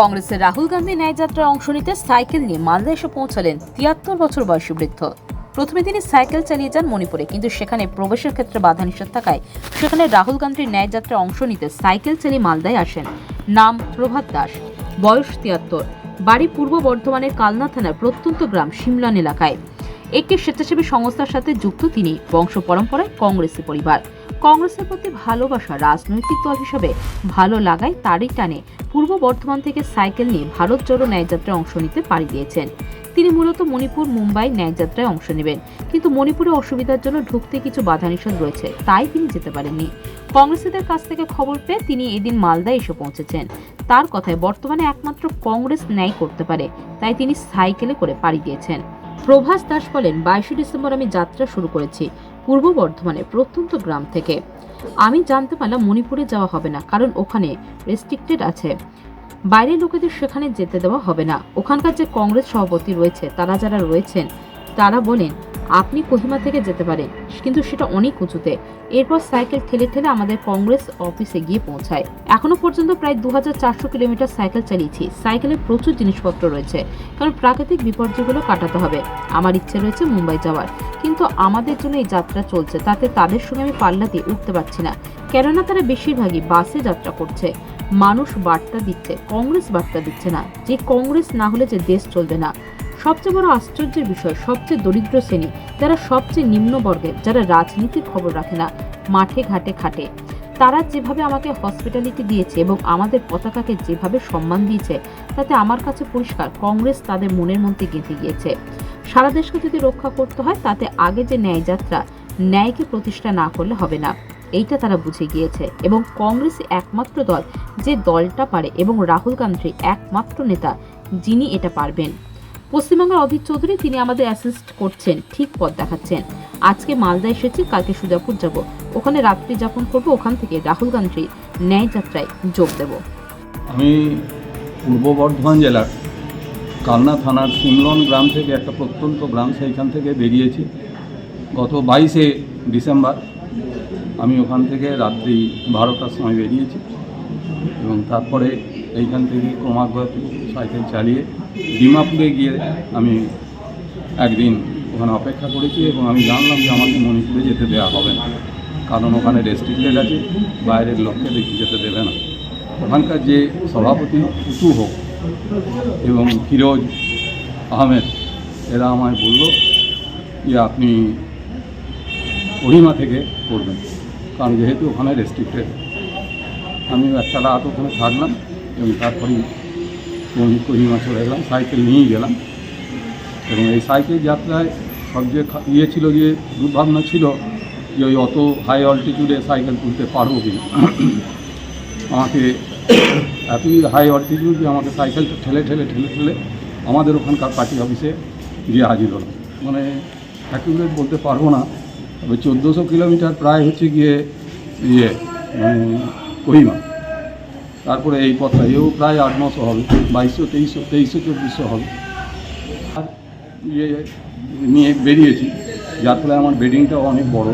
কংগ্রেসের রাহুল গান্ধী ন্যায়যাত্রায় অংশ নিতে সাইকেল নিয়ে মালদা এসে পৌঁছালেন তিয়াত্তর বছর বয়সী বৃদ্ধ। প্রথমে তিনি সাইকেল চালিয়ে যান মণিপুরে, কিন্তু সেখানে প্রবেশের ক্ষেত্রে বাধা নিষেধ থাকায় সেখানে রাহুল গান্ধীর ন্যায়যাত্রায় অংশ নিতে সাইকেল চালিয়ে মালদায় আসেন। নাম প্রভাত দাস, বয়স তিয়াত্তর, বাড়ি পূর্ব বর্ধমানের কালনা থানার প্রত্যন্ত গ্রাম সিমলন এলাকায়। একটি স্বেচ্ছাসেবী সংস্থার সাথে যুক্ত তিনি বংশ পরম্পরায় কংগ্রেসি পরিবার। কংগ্রেসের প্রতি ভালোবাসা রাজনৈতিক দল হিসেবে ভালো লাগায় তারই টানে পূর্ব বর্ধমান থেকে সাইকেল নিয়ে ভারত জোড়ো ন্যায়যাত্রায় অংশ নিতে পাড়ি দিয়েছেন। তিনি মূলত মণিপুর, মুম্বাই ন্যায়যাত্রায় অংশ নেবেন। কিন্তু মণিপুরে অসুবিধার জন্য ঢুকতে কিছু বাধা নিষেধ রয়েছে, তাই তিনি যেতে পারেননি। কংগ্রেসীদের কাছ থেকে খবর পেয়ে তিনি এদিন মালদায় এসে পৌঁছেছেন। তার কথায় বর্তমানে একমাত্র কংগ্রেস ন্যায় করতে পারে, তাই তিনি সাইকেলে করে পাড়ি দিয়েছেন। প্রভাস দাস বলেন, বাইশে ডিসেম্বর আমি যাত্রা শুরু করেছি। পূর্ব বর্ধমানে প্রত্যন্ত গ্রাম থেকে। আমি জানতে পারলাম মণিপুরে যাওয়া হবে না, কারণ ওখানে রেস্ট্রিক্টেড আছে। বাইরের লোকেদের সেখানে যেতে দেওয়া হবে না। ওখানকার যে কংগ্রেস সভাপতি রয়েছে, তারা যারা রয়েছেন, তারা বলেন আপনি কোহিমা থেকে যেতে পারেন, কিন্তু সেটা অনেক উঁচুতে। এরপর সাইকেল ঠেলে ঠেলে আমাদের কংগ্রেস অফিসে গিয়ে পৌঁছায়। এখনও পর্যন্ত প্রায় দু কিলোমিটার সাইকেল চালিয়েছি। সাইকেলে প্রচুর জিনিসপত্র রয়েছে, কারণ প্রাকৃতিক বিপর্যয়গুলো কাটাতে হবে। আমার ইচ্ছে রয়েছে মুম্বাই যাওয়ার। কিন্তু আমাদের জন্য এই যাত্রা চলছে, তাতে তাদের সঙ্গে আমি পাল্লা দিয়ে উঠতে পারছি না। কেননা তারা বেশিরভাগই বাসে যাত্রা করছে। মানুষ বার্তা দিচ্ছে, কংগ্রেস বার্তা দিচ্ছে না। যে কংগ্রেস না হলে যে দেশ চলবে না। সবচেয়ে বড় আশ্চর্যের বিষয়, সবচেয়ে দরিদ্র শ্রেণি, যারা সবচেয়ে নিম্ন বর্গের, যারা রাজনীতির খবর রাখে না, মাঠে ঘাটে খাটে। তারা যেভাবে আমাকে হসপিটালিটি দিয়েছে এবং আমাদের পতাকাকে যেভাবে সম্মান দিয়েছে, তাতে আমার কাছে পরিষ্কার, কংগ্রেস তাদের মনের মধ্যে গেঁথে গিয়েছে। সারা দেশকে যদি রক্ষা করতে হয়, তাতে আগে যে ন্যায়যাত্রা ন্যায়কে প্রতিষ্ঠা না করলে হবে না। এইটা তারা বুঝে গিয়েছে এবং কংগ্রেস একমাত্র দল যে দলটা পারে এবং রাহুল গান্ধী একমাত্র নেতা যিনি এটা পারবেন। পশ্চিমবঙ্গের অধীর চৌধুরী, তিনি আমাদের অ্যাসিস্ট করছেন, ঠিক পথ দেখাচ্ছেন। আজকে মালদা এসেছি, কালকে সুজাপুর যাব। ওখানে রাত্রি যাপন করব, ওখান থেকে রাহুল গান্ধী ন্যায় যাত্রায় যোগ দেব। আমি পূর্ব বর্ধমান জেলার কালনা থানার সিমলন গ্রাম থেকে একটা প্রত্যন্ত গ্রাম, সেইখান থেকে বেরিয়েছি। গত বাইশে ডিসেম্বর আমি ওখান থেকে রাত্রি বারোটার সময় বেরিয়েছি এবং তারপরে এইখান থেকে ক্রমাগত সাইকেল চালিয়ে ডিমাপুরে গিয়ে আমি একদিন ওখানে অপেক্ষা করেছি এবং আমি জানলাম যে আমাকে মণিপুরে যেতে দেওয়া হবে না। কারণ ওখানে রেস্ট্রিক্টেড আছে, বাইরের লোককে দেখি যেতে দেবে না। ওখানকার যে সভাপতি উটু হোক এবং ফিরোজ আহমেদ, এরা আমায় বলল যে আপনি কহিমা থেকে করবেন, কারণ যেহেতু ওখানে রেস্ট্রিক্টেড আমি একটা রাত ওখানে থাকলাম এবং তারপরেই কহি- কহিমা চলে গেলাম সাইকেল নিয়েই গেলাম। এবং এই সাইকেল যাত্রায় সবচেয়ে ইয়ে ছিল, যে দুর্ভাবনা ছিল, যে ওই অত হাই অল্টিটিউডে সাইকেল তুলতে পারব কি। আমাকে এতই হাই অল্টিটিউড যে আমাকে সাইকেলটা ঠেলে ঠেলে ঠেলে ঠেলে আমাদের ওখানকার পার্টি অফিসে গিয়ে হাজির হলো। মানে অ্যাকুরেট বলতে পারব না, তবে চোদ্দোশো কিলোমিটার প্রায় হচ্ছে গিয়ে ইয়ে মানে কহিমা। তারপরে এই পথটা এও প্রায় আট নশো হবে, বাইশশো, তেইশশো তেইশশো, চব্বিশশো হবে। আর ইয়ে নিয়ে বেরিয়েছি, যার ফলে আমার বেডিংটাও অনেক বড়,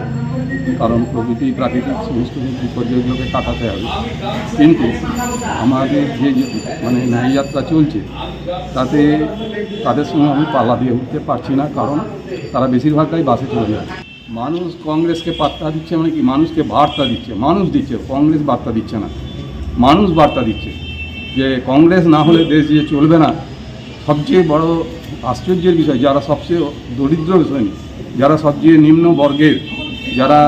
কারণ প্রকৃতি, প্রাকৃতিক সমস্ত বিপর্যয়গুলোকে কাটাতে হবে। কিন্তু আমাদের যে যে মানে ন্যায়যাত্রা চলছে, তাতে তাদের সঙ্গে আমি পাল্লা দিয়ে উঠতে পারছি না, কারণ তারা বেশিরভাগটাই বাসে চলে যায়। মানুষ কংগ্রেসকে পাত্তা দিচ্ছে মানে কি? মানুষকে বার্তা দিচ্ছে, মানুষ দিচ্ছে, কংগ্রেস বার্তা দিচ্ছে না। মানুষ বার্তা দিচ্ছে যে কংগ্রেস না হলে দেশ যে চলবে না। সবচেয়ে বড় আশ্চর্যের বিষয়, যারা সবচেয়ে দরিদ্র শ্রেণি, যারা সবচেয়ে নিম্ন বর্গের, যারা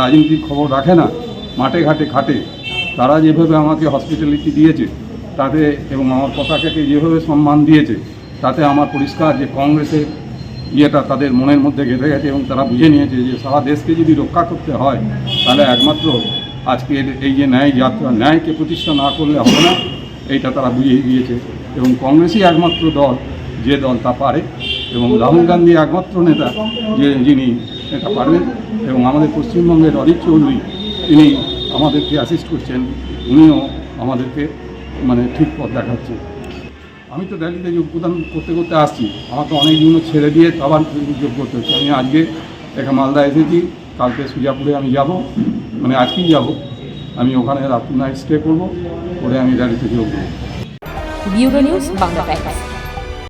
রাজনীতির খবর রাখে না, মাঠে ঘাটে খাটে, তারা যেভাবে আমাকে হসপিটালিটি দিয়েছে, তাতে এবং আমার পতাকাকে যেভাবে সম্মান দিয়েছে, তাতে আমার পরিষ্কার যে কংগ্রেসের ইয়েটা তাদের মনের মধ্যে গেঁথে গেছে এবং তারা বুঝে নিয়েছে যে সারা দেশকে যদি রক্ষা করতে হয়, তাহলে একমাত্র আজকের এই যে ন্যায় যাত্রা, ন্যায়কে প্রতিষ্ঠা না করলে হবে না, এইটা তারা বুঝিয়ে দিয়েছে। এবং কংগ্রেসই একমাত্র দল, যে দল তা পারে। এবং রাহুল গান্ধী একমাত্র নেতা, যে যিনি এটা পারবেন। এবং আমাদের পশ্চিমবঙ্গের অজিত চৌধুরী, তিনি আমাদেরকে অ্যাসিস্ট করছেন। উনিও আমাদেরকে মানে ঠিক পথ দেখাচ্ছেন। আমি তো দিল্লিতে যোগদান করতে করতে আসছি। আমাকে অনেক দিন ছেড়ে দিয়ে আবার যোগ করতে হচ্ছে। আমি আজকে এখানে মালদা এসেছি। কালকে সুজাপুরে আমি যাব। মানে আজকেই যাব। আমি ওখানে রাত্রি নাইট স্টে করব করে আমি র্যালিতে যোগ দেবো ব্যুরো নিউজ, বাংলা